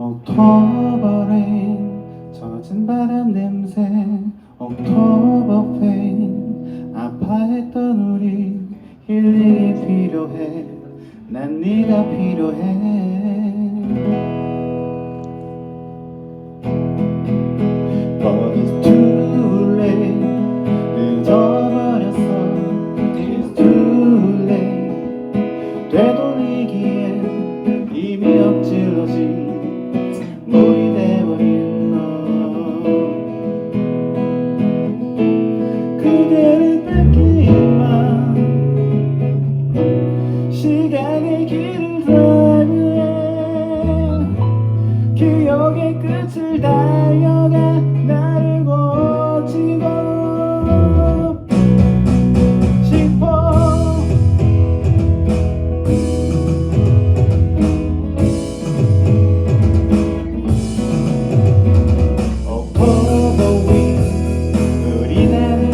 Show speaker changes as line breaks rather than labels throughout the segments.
옥토버 레인 젖은 바람 냄새. 옥토버 페인 아파했던 우리 힐링이 필요해. 난 네가 필요해. 되돌리기엔 이미 Amen.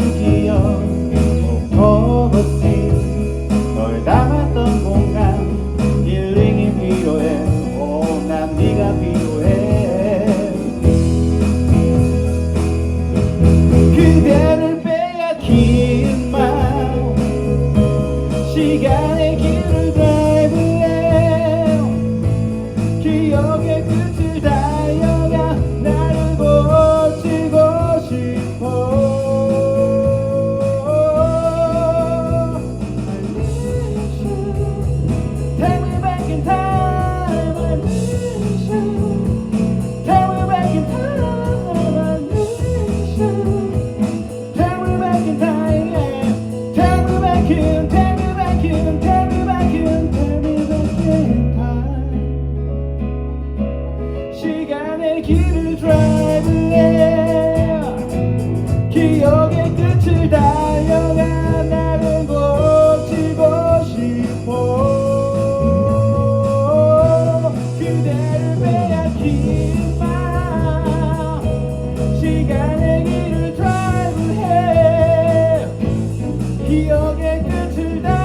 시간의 길을 기억의 끝을 달려가 나를 고치고 싶어. 그대를 빼앗긴 마. 시간의 길을 드라이브해. 기억의 끝을 달려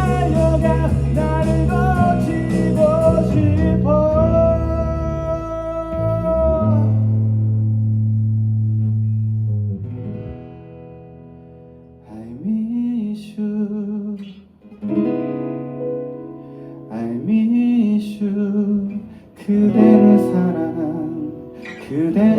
그대를 사랑 그대를